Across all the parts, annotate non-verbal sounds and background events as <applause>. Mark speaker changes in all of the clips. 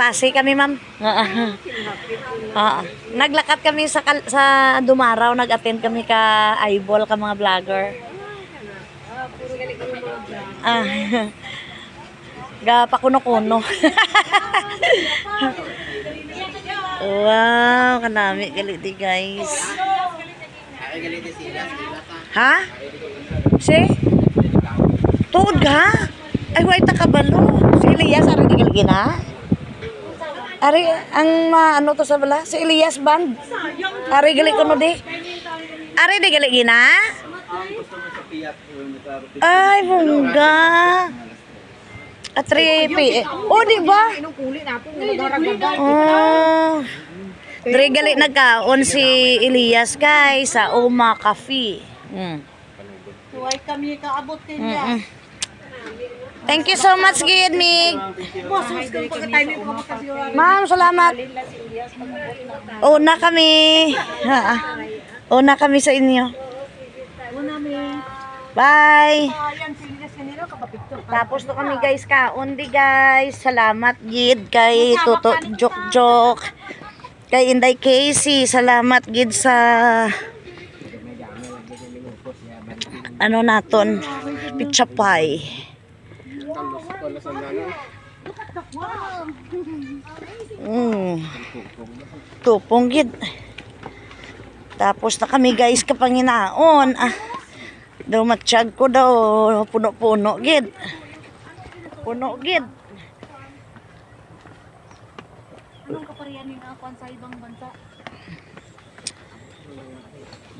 Speaker 1: Pasi kami, ma'am. Oo. Oo. Naglakat kami sa sa Dumaraw, nag-attend kami ka eyeball ka mga vlogger. Ah. <laughs> Ga pakuno-kuno. <laughs> wow, kanami gali di guys. Ha? Si? Tuod ka? Ay, wait ta kabalo. Si Elias, ari di gali na? Ari, ang ma, ano to sa bala? Si Elias Band. Ari gali ko no di. Ari di gali gina? Ay, bungga. At 3 p. Oh, di ba? Oh. Dre gali nagkaon si Elias guys sa Oma Cafe. Mm.
Speaker 2: Huwag kami kaabot din
Speaker 1: Mm-mm. Thank you so much, Gid Mig. Ma'am, salamat. Una kami. Ha, <laughs> Una kami sa inyo. Bye. Tapos to kami guys kaon di guys. Salamat gid kay Toto Jok Jok. Kay Inday Casey, salamat gid sa ano naton pizza pie. Mm. Tupong gid. Tapos na kami guys kapanginaon. Ah. Daw matsyag ko daw puno-puno gid. Puno gid.
Speaker 2: Anong kaparian ni nga kwan sa ibang bansa?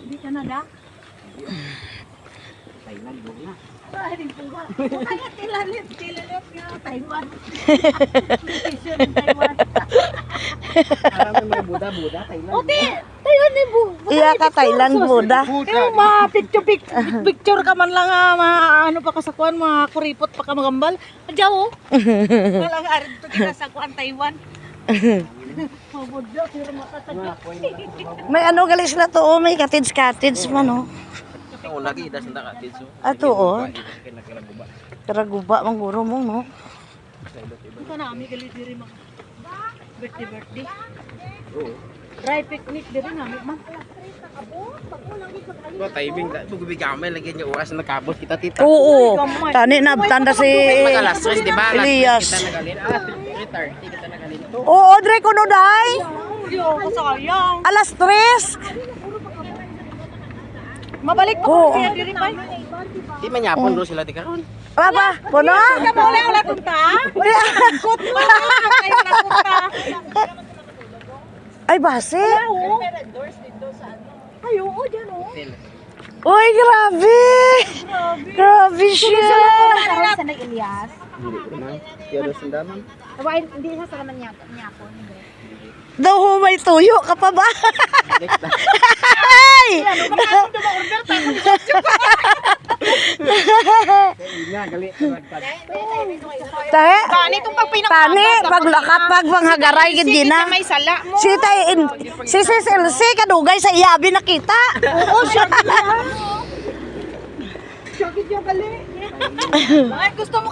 Speaker 2: Hindi ka na? Thailand, buong na. Ay, di po ba? Kaya tilalit, tilalit nga, Taiwan. Vacation in Taiwan. Ote, Taiwan ni Bu.
Speaker 1: Iya ka Thailand Buddha.
Speaker 2: Yung mga picture, picture, picture ka man lang, ah, mga ano pa ka sa kuan, mga kuripot pa ka magambal. Adyaw, oh. <laughs> Walang arin to kita sa kuan, Taiwan. <laughs> Matatagyo.
Speaker 1: May ano gali sila to, oh, may cottage cottage man oh.
Speaker 3: Ang lagi das nda ka tidso.
Speaker 1: Ato oh.
Speaker 3: Kinakalaguba.
Speaker 1: Karaguba mang guro mo no.
Speaker 2: Ito na, may gali diri mga birthday, birthday.
Speaker 3: Oo.
Speaker 2: Dry picnic diri nga, ma.
Speaker 3: Ba timing da bugi gamay lagi niya oras na kabot kita tita.
Speaker 1: Oo. Tani na tanda si Elias.
Speaker 3: Kita nagalin. Ah, 3:30 kita nagalin.
Speaker 1: Oo, Dre kuno
Speaker 2: kasayang.
Speaker 1: Alas 3.
Speaker 2: Mabalik pa ko siya diri pa.
Speaker 3: Di man yapon do sila di karon.
Speaker 1: Baba, kuno.
Speaker 2: Ka mo lang ulit punta. Kut mo lang kayo na punta.
Speaker 1: Ay base.
Speaker 2: Ay, oo, dyan oh.
Speaker 1: Uy, grabe. Grabe siya.
Speaker 2: Karoon sa nag-Elias.
Speaker 3: Dili ko na. Yado sundaman.
Speaker 2: Kawain, hindi sa sa naman niya.
Speaker 1: Daw ho, may tuyo ka pa ba? <laughs> Ay!
Speaker 3: Nga gali.
Speaker 1: Tahe?
Speaker 2: Tani itong pag
Speaker 1: Tani, paglakat, pag manghagaray, gid gina.
Speaker 2: may sala mo.
Speaker 1: Si tay in, si Sis Elsie kadugay sa iyabi nakita.
Speaker 2: Oo, siya. Siya gid yung gali. <laughs> Ay, gusto mo ka